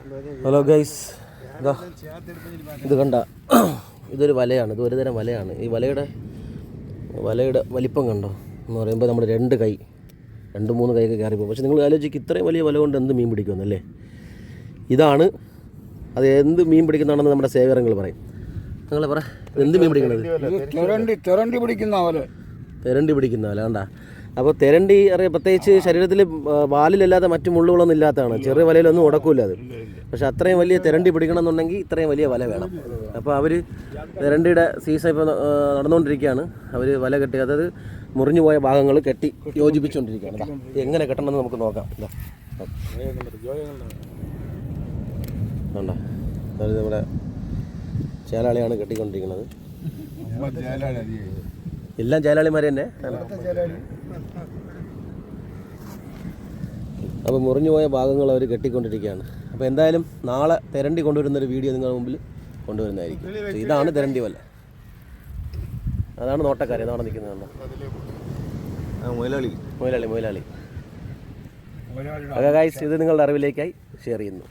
Hello guys ഇതാ ഇത് കണ്ട ഇതൊരു വലയാണ് ഇത് ഒരുതരം വലയാണ്. ഈ വലയുടെ വലയുടെ വലിപ്പം കണ്ടോ? എന്ന് പറയുമ്പോൾ നമ്മുടെ രണ്ട് കൈ രണ്ട് മൂന്ന് കൈയൊക്കെ പോകും പക്ഷെ നിങ്ങൾ ആലോചിക്കുക ഇത്രയും വലിയ വല കൊണ്ട് എന്ത് മീൻ പിടിക്കുമെന്നല്ലേ? ഇതാണ് അത് എന്ത് മീൻ പിടിക്കുന്നതാണെന്ന് നമ്മുടെ സേവരങ്ങൾ പറയും. നിങ്ങൾ പറ എന്ത് മീൻ പിടിക്കുന്നത് തെരണ്ടി പിടിക്കുന്ന പോലെ. തെരണ്ടി പിടിക്കുന്ന വല കണ്ട? അപ്പോൾ തെരണ്ടി അറിയാം പ്രത്യേകിച്ച് ശരീരത്തിൽ വാലിലല്ലാതെ മറ്റു മുള്ളുകളൊന്നും ഇല്ലാത്തതാണ്. ചെറിയ വലയിലൊന്നും ഉടക്കൂല അത്. പക്ഷെ അത്രയും വലിയ തെരണ്ടി പിടിക്കണം എന്നുണ്ടെങ്കിൽ ഇത്രയും വലിയ വല വേണം. അപ്പോൾ അവർ തെരണ്ടിയുടെ സീസൺ ഇപ്പോൾ നടന്നുകൊണ്ടിരിക്കുകയാണ്. അവർ വല കെട്ടി അതായത് മുറിഞ്ഞു പോയ ഭാഗങ്ങൾ കെട്ടി യോജിപ്പിച്ചുകൊണ്ടിരിക്കുകയാണ്. എങ്ങനെ കെട്ടണമെന്ന് നമുക്ക് നോക്കാം. അതായത് നമ്മുടെ ചേലാളിയാണ് കെട്ടിക്കൊണ്ടിരിക്കുന്നത്. എല്ലാം ചേലാളിമാർ തന്നെ. അപ്പോൾ മുറിഞ്ഞു പോയ ഭാഗങ്ങൾ അവർ കെട്ടിക്കൊണ്ടിരിക്കുകയാണ്. അപ്പോൾ എന്തായാലും നാളെ തെരണ്ടി കൊണ്ടുവരുന്ന ഒരു വീഡിയോ നിങ്ങളുടെ മുമ്പിൽ കൊണ്ടുവരുന്നതായിരിക്കും. ഇതാണ് തെരണ്ടി വല്ല അതാണ് നോട്ടക്കാരി അതാണ് നിൽക്കുന്നത് മുതലാളി മുതലാളി ഓക്കെ ഗൈസ് ഇത് നിങ്ങളുടെ അറിവിലേക്കായി ഷെയർ ചെയ്യുന്നു.